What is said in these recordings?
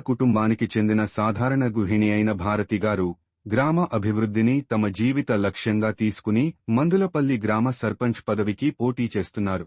కుటుంబానికి చెందిన సాధారణ గృహిణి అయిన భారతి గారు గ్రామ అభివృద్ధిని తమ జీవిత లక్ష్యంగా తీసుకుని మందులపల్లి గ్రామ సర్పంచ్ పదవికి పోటీ చేస్తున్నారు.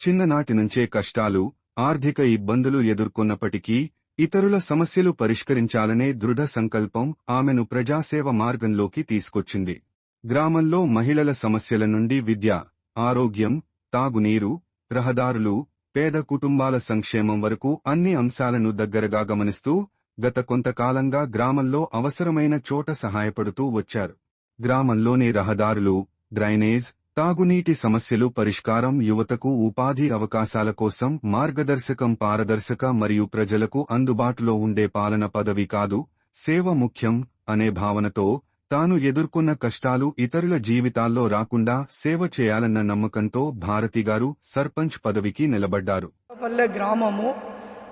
చిన్ననాటి నుంచే కష్టాలు ఆర్థిక ఇబ్బందులు ఎదుర్కొన్నప్పటికీ ఇతరుల సమస్యలు పరిష్కరించాలనే దృఢ సంకల్పం ఆమెను ప్రజాసేవ మార్గంలోకి తీసుకొచ్చింది. గ్రామంలో మహిళల సమస్యల నుండి విద్య ఆరోగ్యం తాగునీరు రహదారులు పేద కుటుంబాల సంక్షేమం వరకు అన్ని అంశాలను దగ్గరగా గమనిస్తూ గత కొంతకాలంగా గ్రామంలో అవసరమైన చోట సహాయపడుతూ వచ్చారు. గ్రామంలోని రహదారులు డ్రైనేజ్ తాగునీటి సమస్యలు పరిష్కారం యువతకు ఉపాధి అవకాశాల కోసం మార్గదర్శకం పారదర్శక మరియు ప్రజలకు అందుబాటులో ఉండే పాలన పదవి కాదు సేవ ముఖ్యం అనే భావనతో తాను ఎదుర్కొన్న కష్టాలు ఇతరుల జీవితాల్లో రాకుండా సేవ చేయాలన్న నమ్మకంతో భారతి గారు సర్పంచ్ పదవికి నిలబడ్డారు. పల్లె గ్రామము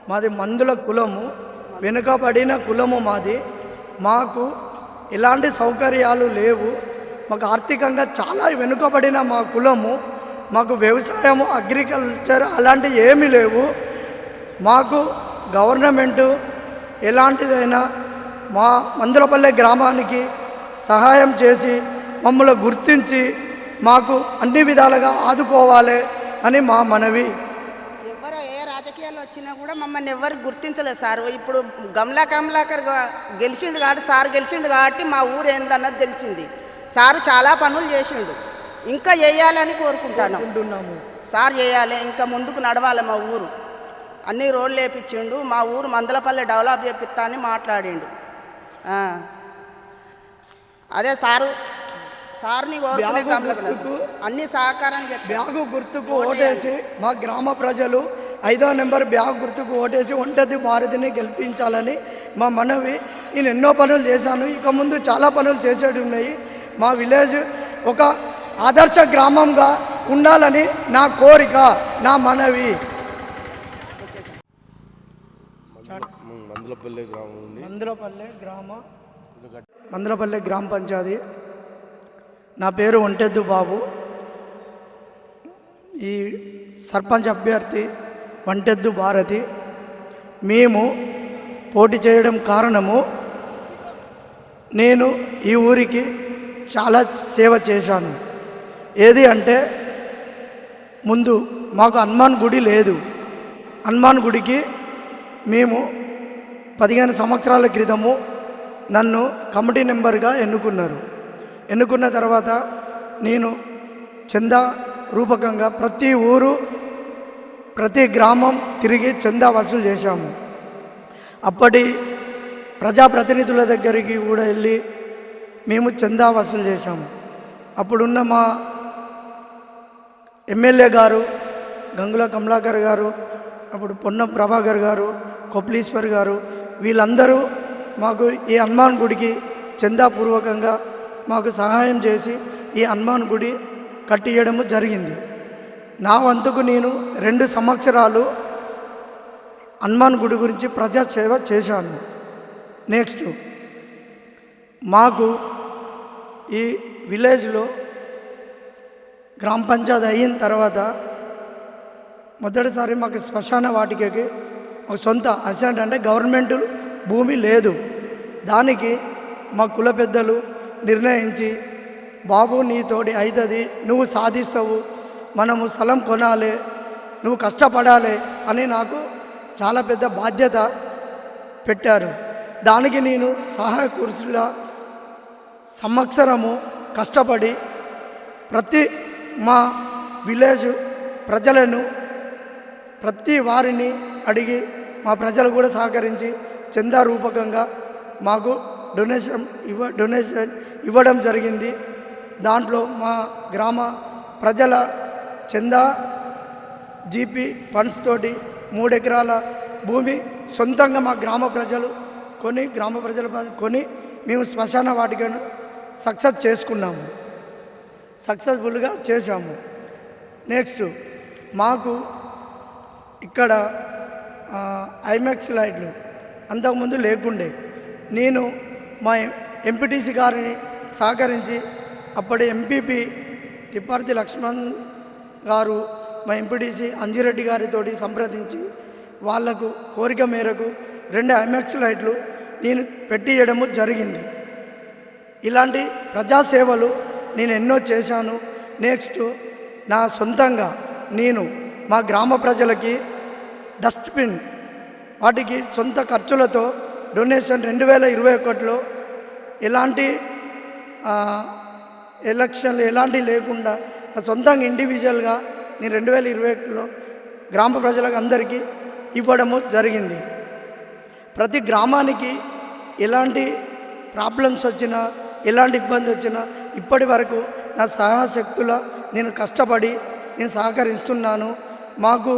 మాది మందుల కులము వెనుకబడిన కులము మాది. మాకు ఎలాంటి సౌకర్యాలు లేవు. మాకు ఆర్థికంగా చాలా వెనుకబడిన మా కులము మాకు వ్యవసాయము అగ్రికల్చర్ అలాంటివి ఏమీ లేవు. మాకు గవర్నమెంటు ఎలాంటిదైనా మా మందులపల్లె గ్రామానికి సహాయం చేసి మమ్మల్ని గుర్తించి మాకు అన్ని విధాలుగా ఆదుకోవాలి అని మా మనవి. ఎవరు ఏ రాజకీయాలు వచ్చినా కూడా మమ్మల్ని ఎవరు గుర్తించలేదు సార్. ఇప్పుడు గమలా కమలాకర్ గెలిచిండు కాబట్టి సార్ గెలిచిండు కాబట్టి మా ఊరు ఏందన్నది తెలిసింది. సారు చాలా పనులు చేసిండు. ఇంకా చేయాలని కోరుకుంటాను. సార్ చేయాలి ఇంకా ముందుకు నడవాలి మా ఊరు. అన్ని రోడ్లు వేపించిండు మా ఊరు మందలపల్లి డెవలప్ చేపిస్తా అని మాట్లాడిండు. అదే సారు సార్ని కోరుకునే గమలకు అన్ని సహకారం బ్యాగు గుర్తుకు ఓటేసి మా గ్రామ ప్రజలు ఐదో నెంబర్ బ్యాగ్ గుర్తుకు ఓటేసి ఒంటది భారతిని గెలిపించాలని మా మనవి. నేను ఎన్నో పనులు చేశాను. ఇక ముందు చాలా పనులు చేసేవి ఉన్నాయి. మా విలేజ్ ఒక ఆదర్శ గ్రామంగా ఉండాలని నా కోరిక నా మనవి. మందులపల్లి గ్రామం మందులపల్లె గ్రామ మందలపల్లి గ్రామ పంచాయతీ. నా పేరు ఒంటెద్దు బాబు. ఈ సర్పంచ్ అభ్యర్థి వంటెద్దు భారతి. మేము పోటీ చేయడం కారణము నేను ఈ ఊరికి చాలా సేవ చేశాను. ఏది అంటే ముందు మాకు హనుమాన్ గుడి లేదు. హనుమాన్ గుడికి మేము పదిహేను సంవత్సరాల క్రితము నన్ను కమిటీ మెంబర్గా ఎన్నుకున్నారు. ఎన్నుకున్న తర్వాత నేను చందా రూపకంగా ప్రతి ఊరు ప్రతి గ్రామం తిరిగి చందా వసూలు చేశాము. అప్పటి ప్రజాప్రతినిధుల దగ్గరికి కూడా వెళ్ళి మేము చందా వసూలు చేశాము. అప్పుడున్న మా ఎమ్మెల్యే గారు గంగుల కమలాకర్ గారు అప్పుడు పొన్నం ప్రభాకర్ గారు కొప్లీశ్వర్ గారు వీళ్ళందరూ మాకు ఈ హనుమాన్ గుడికి చందాపూర్వకంగా మాకు సహాయం చేసి ఈ హనుమాన్ గుడి కట్టియడము జరిగింది. నా వంతుకు నేను రెండు సంవత్సరాలు హనుమాన్ గుడి గురించి ప్రజాసేవ చేశాను. నెక్స్ట్ మాకు ఈ విలేజ్లో గ్రామ పంచాయతీ అయిన తర్వాత మొదటిసారి మాకు శ్మశాన వాటికకి ఒక సొంత అసెంట్ అంటే గవర్నమెంట్ భూమి లేదు. దానికి మా కుల పెద్దలు నిర్ణయించి బాబు నీతోటి అవుతుంది నువ్వు సాధిస్తావు మనము స్థలం కొనాలి నువ్వు కష్టపడాలి అని నాకు చాలా పెద్ద బాధ్యత పెట్టారు. దానికి నేను సహాయ కుర్సులా సంవత్సరము కష్టపడి ప్రతి మా విలేజ్ ప్రజలను ప్రతి వారిని అడిగి మా ప్రజలు కూడా సహకరించి చందా రూపకంగా మాకు డొనేషన్ ఇవ్వ డొనేషన్ ఇవ్వడం జరిగింది. దాంట్లో మా గ్రామ ప్రజల చందా జీపీ ఫండ్స్ తోటి మూడు ఎకరాల భూమి సొంతంగా మా గ్రామ ప్రజలు కొని గ్రామ ప్రజల కొని మేము శ్మశాన వాటికను సక్సెస్ చేసుకున్నాము. సక్సెస్ఫుల్గా చేశాము. నెక్స్ట్ మాకు ఇక్కడ ఐమాక్స్ లైట్లు అంతకుముందు లేకుండే. నేను మా ఎంపీటీసీ గారిని సహకరించి అప్పటి ఎంపీపీ తిప్పర్తి లక్ష్మణ్ గారు మా ఎంపీటీసీ అంజిరెడ్డి గారితో సంప్రదించి వాళ్ళకు కోరిక మేరకు రెండు ఐమాక్స్ లైట్లు నేను పెట్టియడము జరిగింది. ఇలాంటి ప్రజాసేవలు నేను ఎన్నో చేశాను. నెక్స్ట్ నా సొంతంగా నేను మా గ్రామ ప్రజలకి డస్ట్బిన్ వాటికి సొంత ఖర్చులతో డొనేషన్ రెండు వేల ఇరవై ఒకటిలో ఎలాంటి ఎలక్షన్లు ఎలాంటి లేకుండా నా సొంతంగా ఇండివిజువల్గా నేను రెండు వేల ఇరవై ఒకటిలో గ్రామ ప్రజలకు అందరికీ ఇవ్వడము జరిగింది. ప్రతి గ్రామానికి ఎలాంటి ప్రాబ్లమ్స్ వచ్చినా ఎలాంటి ఇబ్బంది వచ్చినా ఇప్పటి వరకు నా సహాశక్తుల నేను కష్టపడి నేను సహకరిస్తున్నాను. మాకు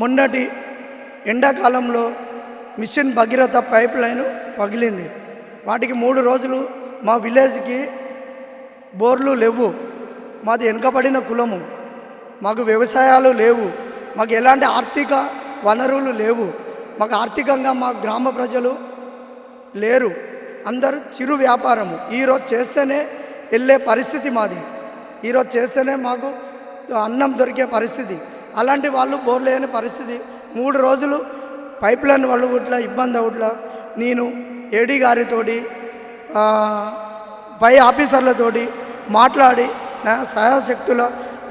మొన్నటి ఎండాకాలంలో మిషన్ భగీరథ పైప్ లైన్ పగిలింది. వాటికి మూడు రోజులు మా విలేజ్కి బోర్లు లేవు. మాది వెనుకబడిన కులము. మాకు వ్యవసాయాలు లేవు. మాకు ఎలాంటి ఆర్థిక వనరులు లేవు. మాకు ఆర్థికంగా మా గ్రామ ప్రజలు లేరు. అందరూ చిరు వ్యాపారము. ఈరోజు చేస్తేనే వెళ్ళే పరిస్థితి మాది. ఈరోజు చేస్తేనే మాకు అన్నం దొరికే పరిస్థితి. అలాంటి వాళ్ళు బోర్ లేని పరిస్థితి. మూడు రోజులు పైప్ లైన్ వాళ్ళు ఇట్లా ఇబ్బంది అవుట్లా. నేను ఏడీ గారితోటి పై ఆఫీసర్లతోటి మాట్లాడి నా సహాయశక్తుల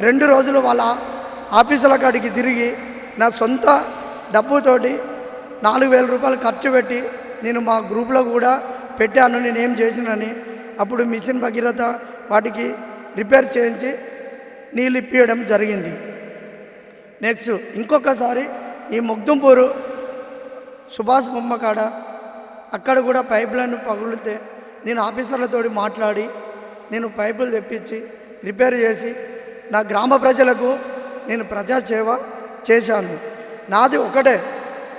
రెండు రోజులు వాళ్ళ ఆఫీసుల కాడికి తిరిగి నా సొంత డబ్బుతోటి నాలుగు వేల రూపాయలు ఖర్చు పెట్టి నేను మా గ్రూప్లో కూడా పెట్టాను నేనేం చేసినని. అప్పుడు మిషన్ భగీరథ వాటికి రిపేర్ చేయించి నీళ్ళు ఇప్పియడం జరిగింది. నెక్స్ట్ ఇంకొకసారి ఈ ముగ్దుంపూరు సుభాష్ బొమ్మ కాడ అక్కడ కూడా పైప్ లైన్ పగులితే నేను ఆఫీసర్లతో మాట్లాడి నేను పైపులు తెప్పించి రిపేర్ చేసి నా గ్రామ ప్రజలకు నేను ప్రజాసేవ చేశాను. నాది ఒకటే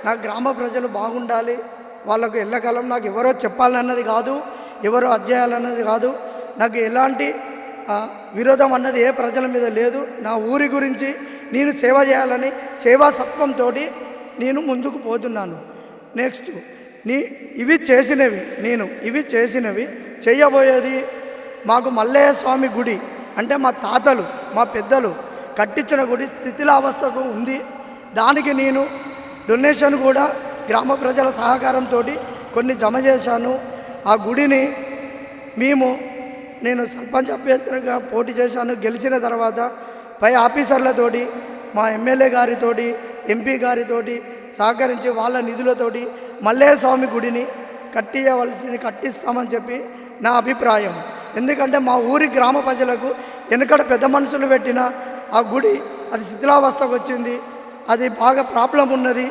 నా గ్రామ ప్రజలు బాగుండాలి వాళ్ళకు ఎల్లకాలం నాకు ఎవరో చెప్పాలన్నది కాదు ఎవరో అధ్యాయాలన్నది కాదు నాకు ఎలాంటి విరోధం అన్నది ఏ ప్రజల మీద లేదు నా ఊరి గురించి నేను సేవ చేయాలని సేవా సత్వంతో నేను ముందుకు పోతున్నాను. నెక్స్ట్ నీ ఇవి చేసినవి నేను ఇవి చేసినవి చేయబోయేది మాకు మల్లయ్య స్వామి గుడి అంటే మా తాతలు మా పెద్దలు కట్టించిన గుడి స్థితిలావస్థకు ఉంది. దానికి నేను డొనేషన్ కూడా గ్రామ ప్రజల సహకారంతో కొన్ని జమ చేశాను. ఆ గుడిని మేము నేను సర్పంచ్ అభ్యర్థిగా పోటీ చేశాను. గెలిచిన తర్వాత పై ఆఫీసర్లతోటి మా ఎమ్మెల్యే గారితోటి ఎంపీ గారితోటి సహకరించి వాళ్ళ నిధులతోటి మల్లయ్య స్వామి గుడిని కట్టియవలసింది కట్టిస్తామని చెప్పి నా అభిప్రాయం. ఎందుకంటే మా ఊరి గ్రామ ప్రజలకు వెనుకడ పెద్ద మనుషులు పెట్టిన ఆ గుడి అది శిథిలావస్థకు వచ్చింది అది బాగా ప్రాబ్లం ఉన్నది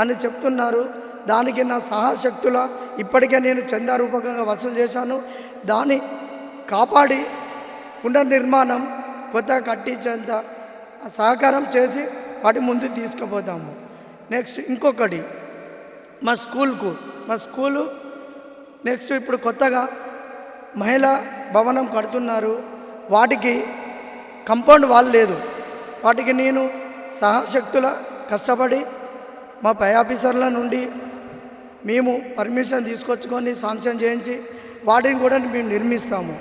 అని చెప్తున్నారు. దానికి నా సహాశక్తుల ఇప్పటికే నేను చందారూపకంగా వసూలు చేశాను. దాన్ని కాపాడి పునర్నిర్మాణం కొత్తగా కట్టించేంత సహకారం చేసి వాటి ముందు తీసుకుపోతాము నెక్స్ట్ ఇంకొకటి మా స్కూల్కు మా స్కూలు నెక్స్ట్ ఇప్పుడు కొత్తగా మహిళా భవనం కడుతున్నారు. వాటికి కంపౌండ్ వాల్ లేదు. వాటికి నేను సహాశక్తుల కష్టపడి మా పై ఆఫీసర్ల నుండి మేము పర్మిషన్ తీసుకొచ్చుకొని శాంక్షన్ చేయించి వాటిని కూడా మేము నిర్మిస్తాము.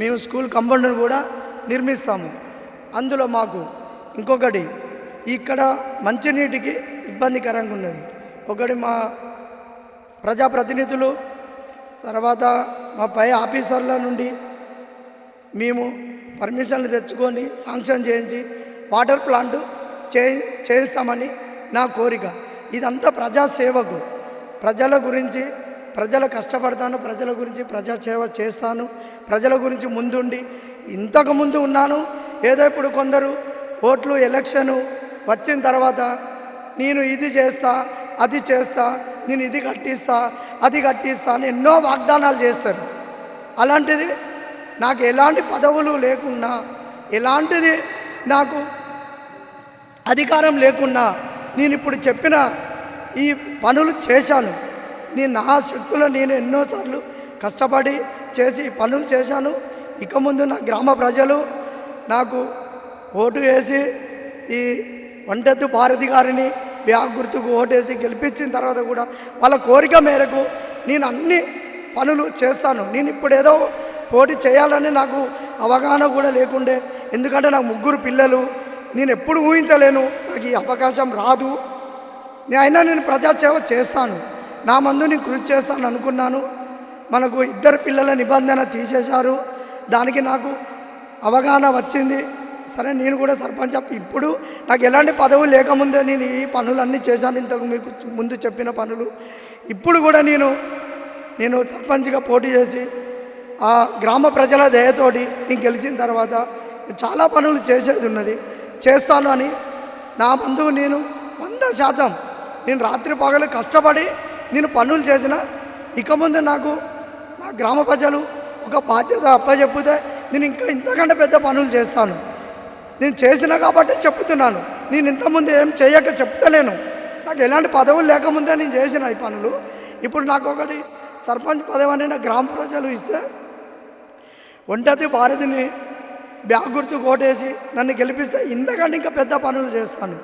మేము స్కూల్ కంపౌండ్ని కూడా నిర్మిస్తాము. అందులో మాకు ఇంకొకటి ఇక్కడ మంచినీటికి ఇబ్బందికరంగా ఉన్నది. ఒకటి మా ప్రజాప్రతినిధులు తర్వాత మా పై ఆఫీసర్ల నుండి మేము పర్మిషన్లు తెచ్చుకొని శాంక్షన్ చేయించి వాటర్ ప్లాంట్ చే చేయిస్తామని నా కోరిక. ఇదంతా ప్రజాసేవకు ప్రజల గురించి ప్రజలు కష్టపడతాను ప్రజల గురించి ప్రజాసేవ చేస్తాను ప్రజల గురించి ముందుండి ఇంతకుముందు ఉన్నాను. ఏదో ఇప్పుడు కొందరు ఓట్లు ఎలక్షను వచ్చిన తర్వాత నేను ఇది చేస్తా అది చేస్తా నేను ఇది కట్టిస్తా అది కట్టిస్తా అని ఎన్నో వాగ్దానాలు చేస్తారు. అలాంటిది నాకు ఎలాంటి పదవులు లేకున్నా ఎలాంటిది నాకు అధికారం లేకున్నా నేను ఇప్పుడు చెప్పిన ఈ పనులు చేశాను. నేను నా శక్తులు నేను ఎన్నోసార్లు కష్టపడి చేసి పనులు చేశాను. ఇక ముందు నా గ్రామ ప్రజలు నాకు ఓటు వేసి ఈ వంటెద్దు భారతి గారిని బ్యాగ్ గుర్తుకు ఓటేసి గెలిపించిన తర్వాత కూడా వాళ్ళ కోరిక మేరకు నేను అన్ని పనులు చేస్తాను. నేను ఇప్పుడు ఏదో పోటీ చేయాలని నాకు అవగాహన కూడా లేకుండే. ఎందుకంటే నాకు ముగ్గురు పిల్లలు. నేను ఎప్పుడు ఊహించలేను. నాకు ఈ అవకాశం రాదు. అయినా నేను ప్రజాసేవ చేస్తాను. నా మందు నేను కృషి చేస్తాను అనుకున్నాను. మనకు ఇద్దరు పిల్లల నిబంధన తీసేశారు. దానికి నాకు అవగాహన వచ్చింది. సరే నేను కూడా సర్పంచ్ ఇప్పుడు నాకు ఎలాంటి పదవి లేకముందే నేను ఈ పనులన్నీ చేశాను. ఇంతకు మీకు ముందు చెప్పిన పనులు. ఇప్పుడు కూడా నేను నేను సర్పంచ్గా పోటీ చేసి ఆ గ్రామ ప్రజల దయతోటి నేను గెలిచిన తర్వాత చాలా పనులు చేసేది ఉన్నది. చేస్తాను అని నా బంధువు నేను వంద శాతం నేను రాత్రి పగలు కష్టపడి నేను పనులు చేసిన. ఇక ముందు నాకు నా గ్రామ ప్రజలు ఒక బాధ్యత అప్పచెప్పితే నేను ఇంకా ఇంతకంటే పెద్ద పనులు చేస్తాను. నేను చేసిన కాబట్టి చెప్తున్నాను. నేను ఇంతకుముందు ఏం చేయక చెప్తలేను. నాకు ఎలాంటి పదవులు లేకముందే నేను చేసిన ఈ పనులు. ఇప్పుడు నాకు ఒకటి సర్పంచ్ పదవి అని నా గ్రామ ప్రజలు ఇస్తే ఒంటతి భారతిని బ్యాగ్ గుర్తు కోటేసి నన్ను గెలిపిస్తే ఇంతకంటే ఇంకా పెద్ద పనులు చేస్తాను.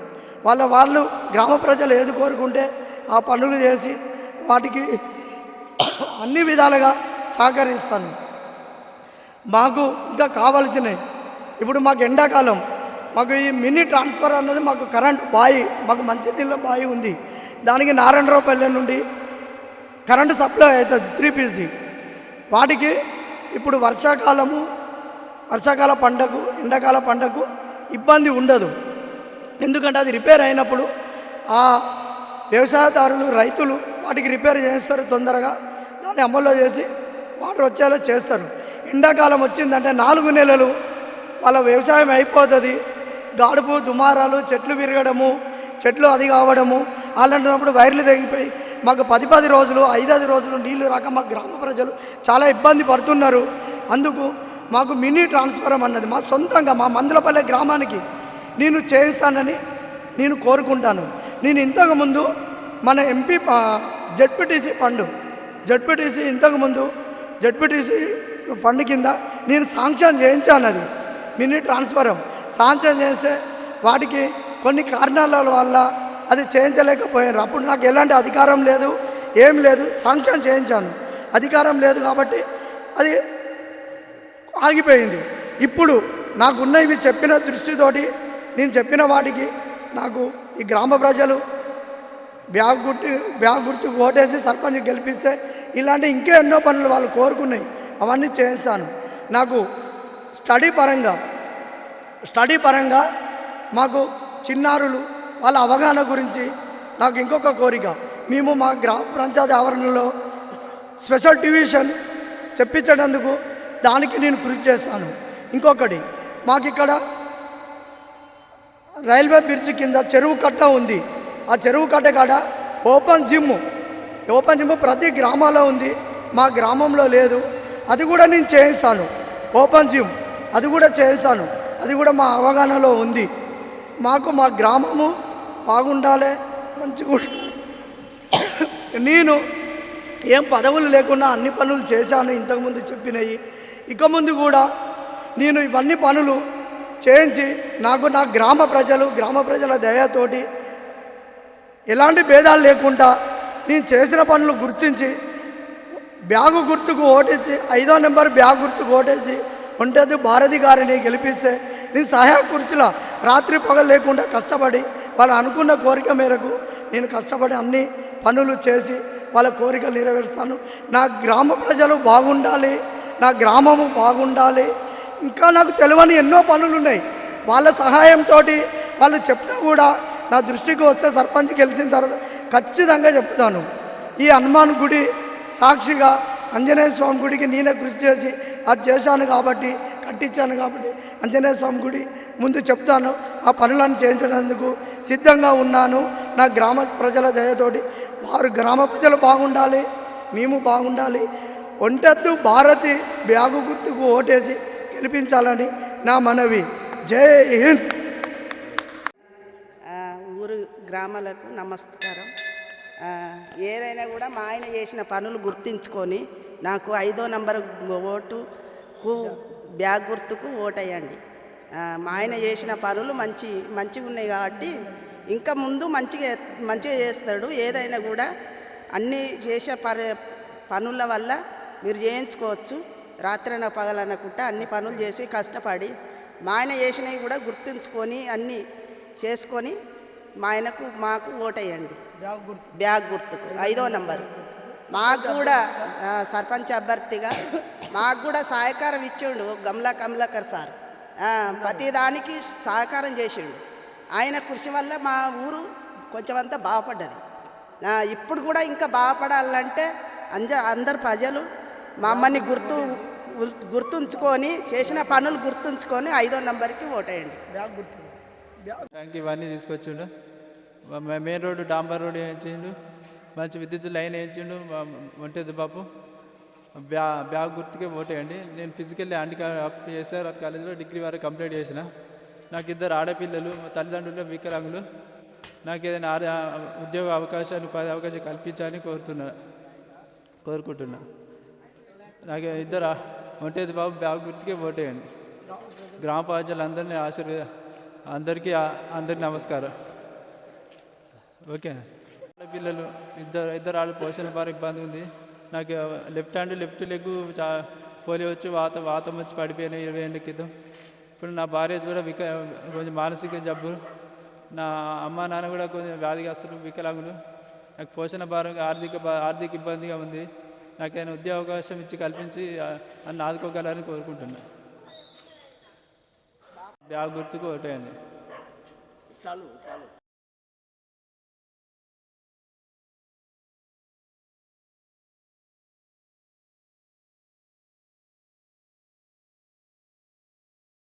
వాళ్ళ వాళ్ళు గ్రామ ప్రజలు ఏది కోరుకుంటే ఆ పనులు చేసి వాటికి అన్ని విధాలుగా సహకరిస్తాను. మాకు ఇంకా కావాల్సినవి. ఇప్పుడు మాకు ఎండాకాలం మాకు ఈ మినీ ట్రాన్స్ఫర్ అన్నది మాకు కరెంట్ బాయి మాకు మంచినీళ్ళ బాయి ఉంది. దానికి నారాయణరావుపల్లె నుండి కరెంటు సప్లై అవుతుంది త్రీ పీస్ది. వాటికి ఇప్పుడు వర్షాకాలము వర్షాకాల పంటకు ఎండాకాల పంటకు ఇబ్బంది ఉండదు. ఎందుకంటే అది రిపేర్ అయినప్పుడు ఆ వ్యవసాయదారులు రైతులు వాటికి రిపేర్ చేస్తారు తొందరగా. దాన్ని అమల్లో చేసి వాటర్ వచ్చేలా చేస్తారు. ఎండాకాలం వచ్చిందంటే నాలుగు నెలలు వాళ్ళ వ్యవసాయం అయిపోతుంది. గాడుపు దుమారాలు చెట్లు విరగడము చెట్లు అది కావడము అలాంటినప్పుడు వైర్లు తెగిపోయి మాకు పది పది రోజులు ఐదది రోజులు నీళ్ళు రాక మా గ్రామ ప్రజలు చాలా ఇబ్బంది పడుతున్నారు. అందుకు మాకు మినీ ట్రాన్స్ఫరం అన్నది మా సొంతంగా మా మందులపల్లె గ్రామానికి నేను చేయిస్తానని నేను కోరుకుంటాను. నేను ఇంతకుముందు మన ఎంపీ జడ్పీటీసీ ఫండ్ జడ్పీటీసీ ఇంతకుముందు జడ్పీటీసీ ఫండ్ కింద నేను శాంక్షన్ చేయించాను అది మినీ ట్రాన్స్ఫరం. శాంక్షన్ చేస్తే వాటికి కొన్ని కారణాల వల్ల అది చేయించలేకపోయారు. అప్పుడు నాకు ఎలాంటి అధికారం లేదు ఏం లేదు శాంక్షన్ చేయించాను. అధికారం లేదు కాబట్టి అది ఆగిపోయింది. ఇప్పుడు నాకున్న ఇవి చెప్పిన దృష్టితోటి నేను చెప్పిన వాటికి నాకు ఈ గ్రామ ప్రజలు బ్యాగ్ గుర్తు బ్యాగ్ గుర్తుకు ఓటేసి సర్పంచ్ గెలిపిస్తే ఇలాంటి ఇంకా ఎన్నో పనులు వాళ్ళు కోరుకున్నాయి. అవన్నీ చేస్తాను నాకు స్టడీ పరంగా స్టడీ పరంగా మాకు చిన్నారులు వాళ్ళ అవగాహన గురించి నాకు ఇంకొక కోరిక. మేము మా గ్రామ పంచాయతీ ఆవరణలో స్పెషల్ ట్యూషన్ చెప్పించేటందుకు దానికి నేను కృషి చేస్తాను ఇంకొకటి మాకు ఇక్కడ రైల్వే బ్రిడ్జ్ కింద చెరువు కట్ట ఉంది. ఆ చెరువు కట్ట కాడ ఓపెన్ జిమ్ ఓపెన్ జిమ్ ప్రతి గ్రామాల్లో ఉంది. మా గ్రామంలో లేదు. అది కూడా నేను చేయిస్తాను. ఓపెన్ జిమ్ అది కూడా చేయిస్తాను. అది కూడా మా అవగాహనలో ఉంది. మాకు మా గ్రామము బాగుండాలి మంచిగా నేను ఏం పదవులు లేకుండా అన్ని పనులు చేశాను ఇంతకుముందు చెప్పినవి. ఇక ముందు కూడా నేను ఇవన్నీ పనులు చేయించి నాకు నా గ్రామ ప్రజలు గ్రామ ప్రజల దయతోటి ఎలాంటి భేదాలు లేకుండా నేను చేసిన పనులు గుర్తించి బ్యాగు గుర్తుకు ఓటేసి ఐదో నెంబర్ బ్యాగ్ గుర్తుకు ఓటేసి ఉంటుంది భారతి గారిని గెలిపిస్తే నేను సహాయ కుర్చీలో రాత్రి పగలు లేకుండా కష్టపడి వాళ్ళు అనుకున్న కోరిక మేరకు నేను కష్టపడి అన్ని పనులు చేసి వాళ్ళ కోరికలు నెరవేరుస్తాను. నా గ్రామ ప్రజలు బాగుండాలి నా గ్రామము బాగుండాలి. ఇంకా నాకు తెలియని ఎన్నో పనులు ఉన్నాయి. వాళ్ళ సహాయంతో వాళ్ళు చెప్తే కూడా నా దృష్టికి వస్తే సర్పంచ్ గెలిచిన తర్వాత ఖచ్చితంగా చెప్తాను. ఈ హనుమాన్ గుడి సాక్షిగా ఆంజనేయ స్వామి గుడికి నేనే కృషి చేసి అది చేశాను కాబట్టి కట్టించాను కాబట్టి ఆంజనేయ స్వామి గుడి ముందు చెప్తాను. ఆ పనులను చేయించడానికి సిద్ధంగా ఉన్నాను. నా గ్రామ ప్రజల దయతోటి వారు గ్రామ ప్రజలు బాగుండాలి మేము బాగుండాలి. ఒంటద్దు భారతి బ్యాగు గుర్తుకు ఓటేసి గెలిపించాలని నా మనవి. జై హింద్. ఊరు గ్రామాలకు నమస్కారం. ఏదైనా కూడా మా ఆయన చేసిన పనులు గుర్తించుకొని నాకు ఐదో నంబర్ ఓటుకు బ్యాగ్ గుర్తుకు ఓటేయండి మా ఆయన చేసిన పనులు మంచి మంచిగా ఉన్నాయి కాబట్టి ఇంకా ముందు మంచిగా మంచిగా చేస్తాడు. ఏదైనా కూడా అన్నీ చేసే ప పనుల వల్ల మీరు చేయించుకోవచ్చు. రాత్రన పగలనకుండా అన్ని పనులు చేసి కష్టపడి మా ఆయన చేసినవి కూడా గుర్తుంచుకొని అన్నీ చేసుకొని మా ఆయనకు మాకు ఓటేయండి. బ్యాగ్ గుర్తు. బ్యాగ్ గుర్తుకు. ఐదో నంబర్. మాకు కూడా సర్పంచ్ అభ్యర్థిగా మాకు కూడా సహకారం ఇచ్చిండు గమ్లా కమలాకర్ సార్. ప్రతిదానికి సహకారం చేసిండు. ఆయన కృషి వల్ల మా ఊరు కొంచెమంతా బాగుపడ్డది. ఇప్పుడు కూడా ఇంకా బాగుపడాలంటే అంజ అందరు ప్రజలు మమ్మల్ని గుర్తు గుర్తుంచుకొని చేసిన పనులు గుర్తుంచుకొని ఐదో నంబర్కి ఓటేయండి. బ్యాగ్ గుర్తు. బ్యాగ్ ట్యాంక్ ఇవన్నీ తీసుకొచ్చిండు మెయిన్ రోడ్డు డాంబర్ రోడ్డు వేయించిండు మంచి విద్యుత్ లైన్ వేయించిండు ఒంటేది బాబు. బ్యా బ్యాగ్ గుర్తుకే ఓటేయండి నేను ఫిజికల్లీ హ్యాండిక్యాప్ ఎస్ఆర్ఆర్ కాలేజీలో డిగ్రీ వరకు కంప్లీట్ చేసిన. నాకు ఇద్దరు ఆడపిల్లలు మా తల్లిదండ్రులు వికలాంగులు. నాకు ఏదైనా ఆడ ఉద్యోగ అవకాశాలు ఉపాధి అవకాశం కల్పించాలని కోరుతున్నా కోరుకుంటున్నా. నాకు ఇద్దరు ఆ- ఒంటేది బాబు బ్యాగ్ గుర్తుకే ఓటేయండి గ్రామ ప్రజలందరినీ ఆశీర్వద అందరికీ అందరి నమస్కారం. ఓకేనా పిల్లలు ఇద్దరు ఇద్దరు ఆడ పోషణ బాగా ఇబ్బంది ఉంది. నాకు లెఫ్ట్ హ్యాండ్ లెఫ్ట్ లెగ్ చా పోలి వచ్చి వాత వాతం వచ్చి పడిపోయినాయి ఇరవై ఏళ్ళ క్రితం. ఇప్పుడు నా భార్య కూడా విక కొంచెం మానసిక జబ్బు. నా అమ్మ నాన్న కూడా కొంచెం వ్యాధిగ్రస్తులు వికలాంగులు. నాకు పోషణ భారం ఆర్థిక ఆర్థిక ఇబ్బందిగా ఉంది. నాకైనా ఉద్యోగ అవకాశం ఇచ్చి కల్పించి అన్ని నన్ను ఆదుకోగలని కోరుకుంటున్నాను జాగ్రత్తగా ఒకటే అండి. చాలు చాలు.